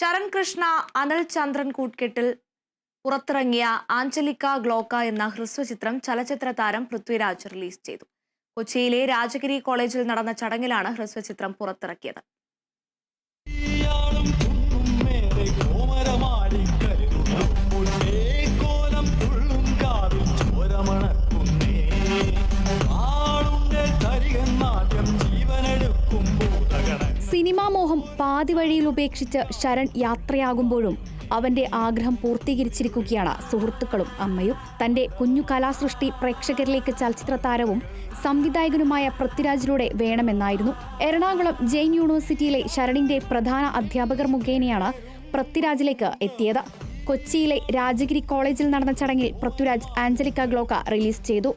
ചരൺ കൃഷ്ണ അനൽ ചന്ദ്രൻ കൂട്ട്കെട്ടിൽ പുറത്തിറങ്ങിയ ആഞ്ചലിക്ക ഗ്ലോക്ക എന്ന ഹ്രസ്വചിത്രം ചലച്ചിത്ര താരം പൃഥ്വിരാജ് റിലീസ് ചെയ്തു. കൊച്ചിയിലെ രാജഗിരി കോളേജിൽ നടന്ന ചടങ്ങിലാണ് ഹ്രസ്വചിത്രം പുറത്തിറക്കിയത്. സിനിമാ മോഹം പാതിവഴിയിൽ ഉപേക്ഷിച്ച് ശരൺ യാത്രയാകുമ്പോഴും അവന്റെ ആഗ്രഹം പൂർത്തീകരിച്ചിരിക്കുകയാണ്. സുഹൃത്തുക്കളും അമ്മയും തന്റെ കുഞ്ഞു കലാസൃഷ്ടി പ്രേക്ഷകരിലേക്ക് ചലച്ചിത്ര താരവും സംവിധായകനുമായ പൃഥ്വിരാജിലൂടെ വേണമെന്നായിരുന്നു. എറണാകുളം ജെയിൻ യൂണിവേഴ്സിറ്റിയിലെ ശരണിന്റെ പ്രധാന അധ്യാപകർ മുഖേനയാണ് പൃഥ്വിരാജിലേക്ക് എത്തിയത്. കൊച്ചിയിലെ രാജഗിരി കോളേജിൽ നടന്ന ചടങ്ങിൽ പൃഥ്വിരാജ് ആഞ്ചലിക്ക ഗ്ലോക്ക റിലീസ് ചെയ്തു.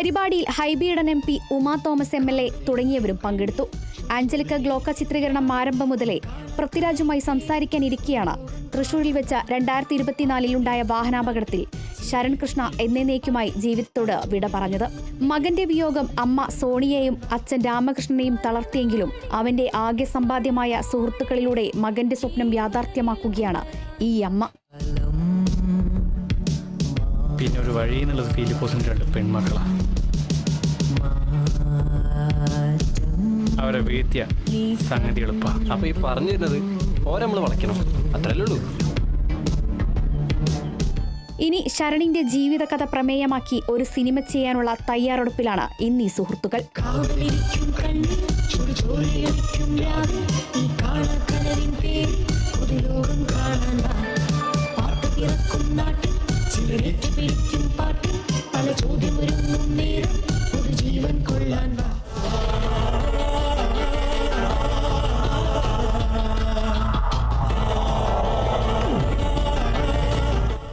പരിപാടിയിൽ Hibi Eden M P Uma Thomas M L A തുടങ്ങിയവരും പങ്കെടുത്തു. ആഞ്ചലിക്ക ഗ്ലോക്ക ചിത്രീകരണം ആരംഭം മുതലേ പൃഥ്വിരാജുമായി സംസാരിക്കാനിരിക്കെയാണ്. തൃശൂരിൽ വെച്ച രണ്ടായിരത്തി ഇരുപത്തിനാലിലുണ്ടായ വാഹനാപകടത്തിൽ ശരൺകൃഷ്ണ എന്നേക്കുമായി ജീവിതത്തോട് വിട പറഞ്ഞത്. മകന്റെ വിയോഗം അമ്മ സോണിയെയും അച്ഛൻ രാമകൃഷ്ണനെയും തളർത്തിയെങ്കിലും അവന്റെ ആകെ സമ്പാദ്യമായ സുഹൃത്തുക്കളിലൂടെ മകന്റെ സ്വപ്നം യാഥാർത്ഥ്യമാക്കുകയാണ് ഈ അമ്മ. പിന്നെ ഒരു വഴി എന്നുള്ളത് ഫിലിപ്പോസിന്റെ രണ്ട് പെൺമക്കളാ. അവരെ വീഴ്ത്തിയ സംഗതി എളുപ്പാ. അപ്പൊ ഈ പറഞ്ഞു തരുന്നത് ഓരെ നമ്മൾ വളയ്ക്കണം. അത്രല്ലേ ഉള്ളൂ. ഇനി ശരണിന്റെ ജീവിതകഥ പ്രമേയമാക്കി ഒരു സിനിമ ചെയ്യാനുള്ള തയ്യാറെടുപ്പിലാണ് ഇന്നീ സുഹൃത്തുക്കൾ. പാട്ട് ചിലരേറ്റ് പിടിക്കും പല ചോദ്യമൊരുങ്ങും നേരം